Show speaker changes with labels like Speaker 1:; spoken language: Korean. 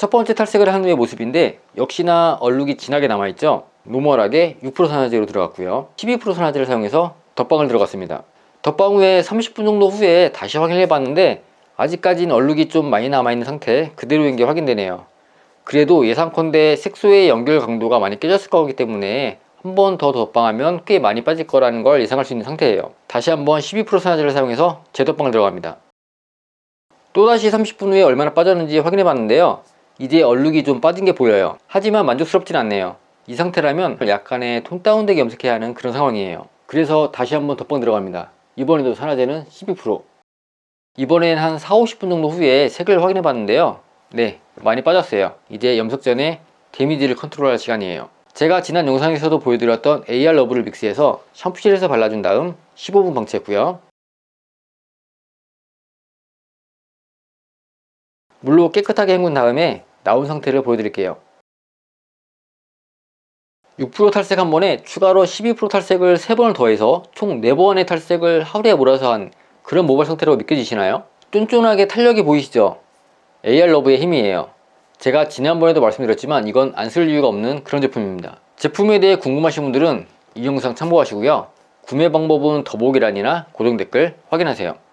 Speaker 1: 첫 번째 탈색을 한 후의 모습인데 역시나 얼룩이 진하게 남아있죠? 노멀하게 6% 산화제로 들어갔고요. 12% 산화제를 사용해서 덧방을 들어갔습니다. 덧방 후에 30분 정도 후에 다시 확인해 봤는데 아직까지는 얼룩이 좀 많이 남아있는 상태 그대로인 게 확인되네요. 그래도 예상컨대 색소의 연결 강도가 많이 깨졌을 거기 때문에 한 번 더 덧방하면 꽤 많이 빠질 거라는 걸 예상할 수 있는 상태예요. 다시 한번 12% 산화제를 사용해서 재덧방 들어갑니다. 또다시 30분 후에 얼마나 빠졌는지 확인해 봤는데요 이제 얼룩이 좀 빠진 게 보여요. 하지만 만족스럽진 않네요. 이 상태라면 약간의 톤 다운되게 염색해야 하는 그런 상황이에요. 그래서 다시 한번 덧방 들어갑니다. 이번에도 산화제는 12% 이번엔 한 4, 50분 정도 후에 색을 확인해 봤는데요. 네 많이 빠졌어요. 이제 염색 전에 데미지를 컨트롤할 시간이에요. 제가 지난 영상에서도 보여드렸던 AR 러브를 믹스해서 샴푸실에서 발라준 다음 15분 방치했고요. 물로 깨끗하게 헹군 다음에 나온 상태를 보여드릴게요. 6% 탈색 한 번에 추가로 12% 탈색을 3번을 더해서 총 4번의 탈색을 하루에 몰아서 한 그런 모발 상태로 믿겨지시나요? 쫀쫀하게 탄력이 보이시죠? AR 러브의 힘이에요. 제가 지난번에도 말씀드렸지만 이건 안 쓸 이유가 없는 그런 제품입니다. 제품에 대해 궁금하신 분들은 이 영상 참고하시고요. 구매 방법은 더보기란이나 고정 댓글 확인하세요